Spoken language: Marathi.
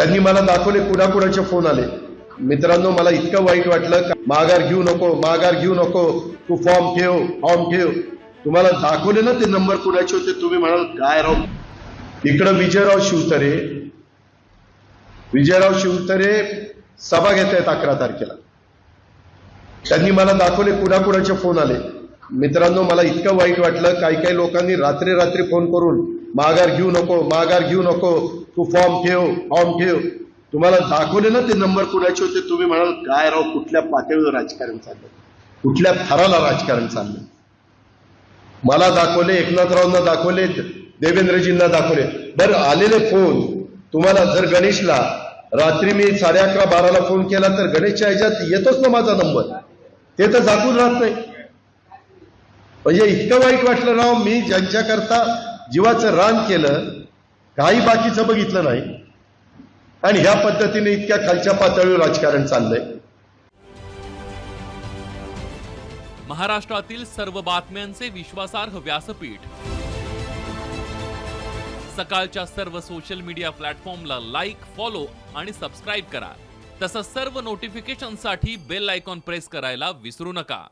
त्यांनी मला दाखवले कुणाकुणाचे फोन आले. मित्रांनो मला इतकं वाईट वाटलं का माघार घेऊ नको माघार घेऊ नको तू फॉर्म ठेव फॉर्म ठेव. तुम्हाला दाखवले ना ते नंबर कुणाचे होते तुम्ही म्हणाल काय राव? इकडं विजयराव शिवतरे. विजयराव शिवतरे सभा घेत आहेत अकरा तारखेला. त्यांनी मला दाखवले कुणाकुणाचे फोन आले. मित्रांनो मला इतकं वाईट वाटलं काही काही लोकांनी रात्री रात्री फोन करून माघार घेऊ नको माघार घेऊ नको तू फॉर्म ठेव फॉर्म ठेव. तुम्हाला दाखवले ना ते नंबर कुणाचे होते? तुम्ही म्हणाल काय राव कुठल्या पातळीवर राजकारण चाललं कुठल्या थराला राजकारण चाललं मला दाखवले एकनाथरावांना दाखवले देवेंद्रजींना दाखवले. बरं आलेले फोन. तुम्हाला जर गणेशला रात्री मी साडे अकरा बाराला फोन केला तर गणेशच्या ह्याच्यात येतोच ना माझा नंबर ते तर दाखवून राहत नाही. म्हणजे इतकं वाईट वाटलं राव मी ज्यांच्याकरता जीवाचं रान केलं काही बाकीचं बघितलं नाही. आणि ह्या पद्धतीने इतक्या खालच्या पातळीवर राजकारण चाललंय. महाराष्ट्रातील सर्व बातम्यांचे विश्वासार्ह व्यासपीठ. सकाळच्या सर्व सोशल मीडिया प्लॅटफॉर्मला लाईक फॉलो आणि सबस्क्राईब करा. तसंच सर्व नोटिफिकेशनसाठी बेल आयकॉन प्रेस करायला विसरू नका.